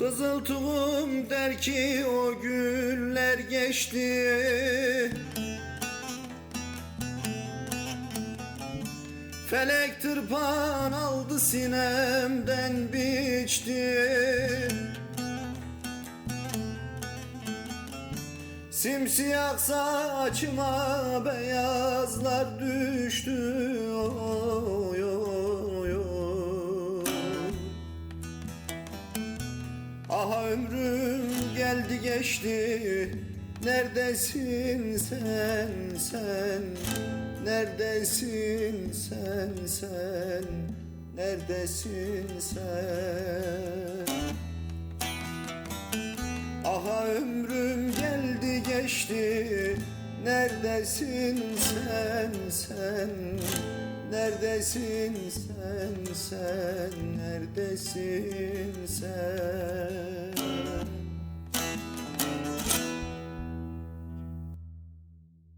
Kızıltuğum der ki o günler geçti. Felek tırpan aldı sinemden biçti. Simsiyah saçıma beyazlar düştü Aha ömrüm geldi geçti. Neredesin sen sen? Neredesin sen sen? Neredesin sen? Aha ömrüm geldi geçti. Neredesin sen sen? Neredesin sen sen? Neredesin sen